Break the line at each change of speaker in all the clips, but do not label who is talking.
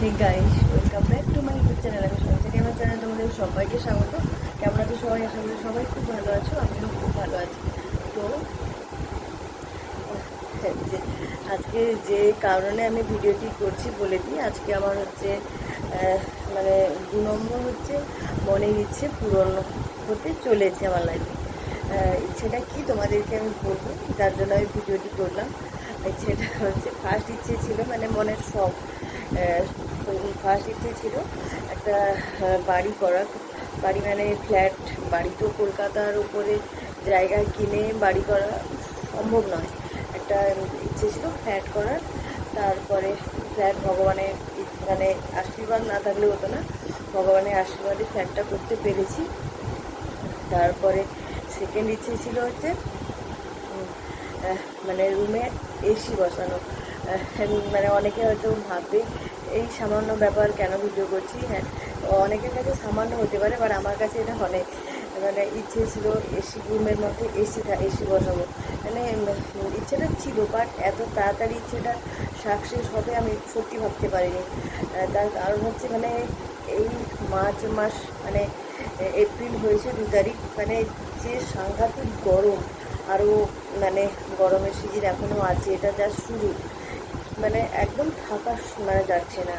Hey guys welcome back to my YouTube channel আমি আমার channel তোমাদের সবাইকে স্বাগত। কেমন আছো সবাই? আশা করি সবাই খুব ভালো আছো, আমিও খুব ভালো আছি। তো যে আজকে যে কারণে আমি ভিডিওটি করছি বলে দিই, আজকে আমার হচ্ছে মানে দু নম্বর হচ্ছে মনের ইচ্ছে পূরণ হতে চলেছে আমার লাইফে ইচ্ছেটা কি তোমাদেরকে আমি বলব, যার জন্য আমি ভিডিওটি করলাম। ইচ্ছেটা হচ্ছে ফার্স্ট ইচ্ছে ছিল মানে মনের শখ। ফার্স্ট ইচ্ছে ছিল একটা বাড়ি করা। বাড়ি মানে ফ্ল্যাট বাড়ি তো কলকাতার উপরে জায়গা কিনে বাড়ি করা সম্ভব নয়। একটা ইচ্ছে ছিল ফ্ল্যাট করার। তারপরে ফ্ল্যাট ভগবানের মানে আশীর্বাদ না থাকলে হতো না। ভগবানের আশীর্বাদে ফ্ল্যাটটা করতে পেরেছি। তারপরে সেকেন্ড ইচ্ছে ছিল হচ্ছে মানে রুমে এসি বসানো। মানে অনেকে হয়তো ভাববে, এই সামান্য ব্যাপার কেন ভিডিও করছি? হ্যাঁ অনেকের কাছে সামান্য হতে পারে বাট আমার কাছে এটা অনেক মানে ইচ্ছে ছিল এসি রুমের মধ্যে এসি এসি বসাবো। মানে ইচ্ছেটা ছিল বাট এত তাড়াতাড়ি ইচ্ছেটা সাকসেস হবে আমি সত্যি ভাবতে পারিনি। তার কারণ হচ্ছে মানে এই মার্চ মাস মানে এপ্রিল হয়েছে দু তারিখ মানে যে সাংঘাতিক গরম আরও মানে গরমের সিজন এখনও আছে, এটা যা শুরু। মানে একদম থাকা মানে যাচ্ছে না।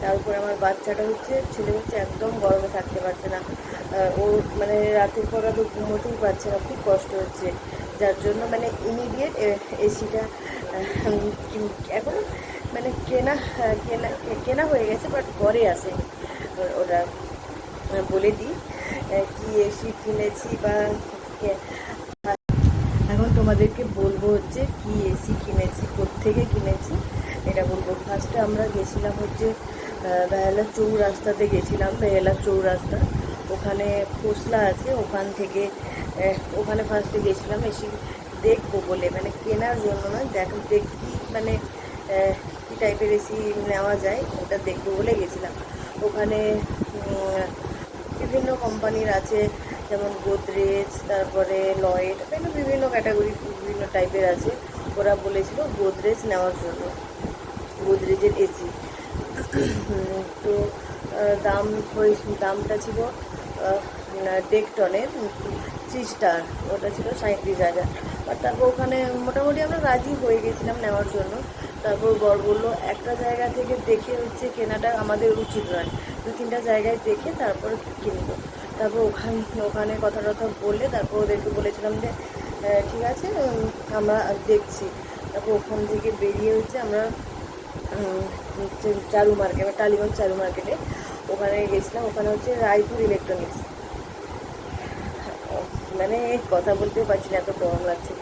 তার উপরে আমার বাচ্চাটা হচ্ছে, ছেলে হচ্ছে একদম গরমে থাকতে পারছে না। ও মানে রাতের পর তো ঘুমোতেই পারছে না, খুব কষ্ট হচ্ছে। যার জন্য মানে ইমিডিয়েট এসিটা এখন মানে কেনা কেনা কেনা হয়ে গেছে বাট ঘরে আসে ও- ওটা বলে দিই কি এসি কিনেছি বা তোমাদেরকে বলব হচ্ছে কি এসি কিনেছি থেকে কিনেছি, এটা বলব। ফার্স্টে আমরা গেছিলাম হচ্ছে বেহালা চৌরাস্তাতে গেছিলাম, বেহালা চৌরাস্তা। ওখানে ফসলা আছে, ওখান থেকে ওখানে ফার্স্টে গেছিলাম, এসি দেখব বলে। মানে কেনার জন্য না দেখ, দেখি মানে কী টাইপের এসি নেওয়া যায়, ওটা দেখব বলে গেছিলাম। ওখানে বিভিন্ন কোম্পানির আছে যেমন গোদরেজ তারপরে লয়েড মানে বিভিন্ন ক্যাটাগরি বিভিন্ন টাইপের আছে। ওরা বলেছিল গোদরেজ নেওয়ার জন্য গোদরেজের এসি তো দাম দামটা ছিল ডেকটনের থ্রি স্টার ওটা ছিল সাঁত্রিশ হাজার। আর তারপর ওখানে মোটামুটি আমরা রাজি হয়ে গেছিলাম নেওয়ার জন্য। তারপর বর বলল, একটা জায়গা থেকে দেখে হচ্ছে কেনাটা আমাদের উচিত নয়। দু তিনটা জায়গায় দেখে তারপর কিনবো। তারপর ওখান ওখানে কথা টথা বললে তারপর ওদেরকে বলেছিলাম যে ঠিক আছে আমরা দেখছি। তারপর ওখান থেকে বেরিয়ে হচ্ছে আমরা চারু মার্কেট বা টালিগঞ্জ চারু মার্কেটে ওখানে গেছিলাম, ওখানে হচ্ছে রায়পুর ইলেকট্রনিক্স মানে কথা বলতেও পারছি না, এত গরম লাগছে।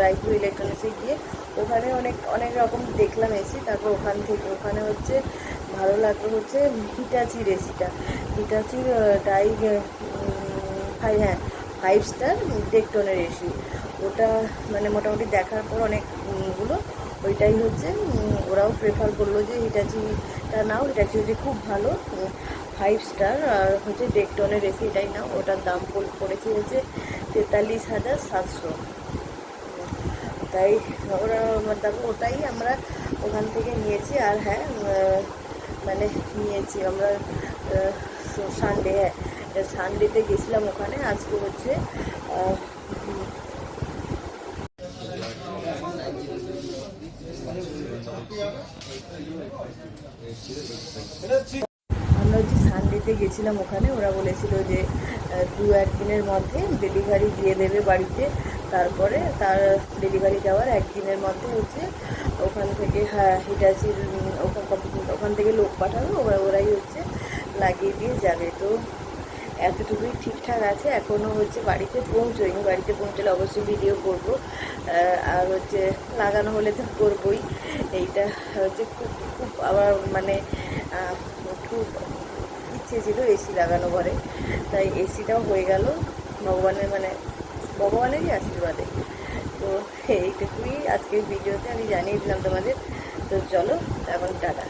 রায়পুর ইলেকট্রনিক্সে গিয়ে ওখানে অনেক অনেক রকম দেখলাম এসি, তারপর ওখান থেকে ওখানে হচ্ছে ভালো লাগল হচ্ছে হিটাচির এসিটা হিটাচির ডাই ফাইভ হ্যাঁ ফাইভ স্টার ডেকটনের এসি ওটা মানে মোটামুটি দেখার পর অনেকগুলো ওইটাই হচ্ছে ওরাও প্রেফার করল যে হিটাচিটা নাও হিটাচি হচ্ছে খুব ভালো ফাইভ স্টার আর হচ্ছে ডেকটনের এসি এটাই নাও, ওটার দাম পড়- পড়েছে হচ্ছে তেতাল্লিশ হাজার সাতশো। তাই ওরা ওটাই আমরা ওখান থেকে নিয়েছি, আর হ্যাঁ মানে নিয়েছি। আমরা সানডে সানডেতে গেছিলাম ওখানে। আজকে হচ্ছে আমরা হচ্ছে সানডেতে গেছিলাম ওখানে। ওরা বলেছিল যে দু একদিনের মধ্যে ডেলিভারি দিয়ে দেবে বাড়িতে। তারপরে তার ডেলিভারি দেওয়ার একদিনের মধ্যে হচ্ছে ওখান থেকে হ্যাঁ হিটাচির ওখান ওখান থেকে লোক পাঠাবে ওরা, ওরাই হচ্ছে লাগিয়ে দিয়ে যাবে। তো এতটুকুই ঠিকঠাক আছে এখনও হচ্ছে বাড়িতে পৌঁছোয়নি বাড়িতে পৌঁছলে অবশ্যই ভিডিও করব। আর হচ্ছে লাগানো হলে তো করবোই। এইটা হচ্ছে খুব খুব আবার মানে খুব ইচ্ছে ছিল এসি লাগানো ঘরে। তাই এসিটাও হয়ে গেল। ভগবানের মানে ভগবানেরই আশীর্বাদে। তো এইটুকুই আজকের ভিডিওতে আমি জানিয়ে দিলাম তোমাদের। তো চলো এখন টাটা।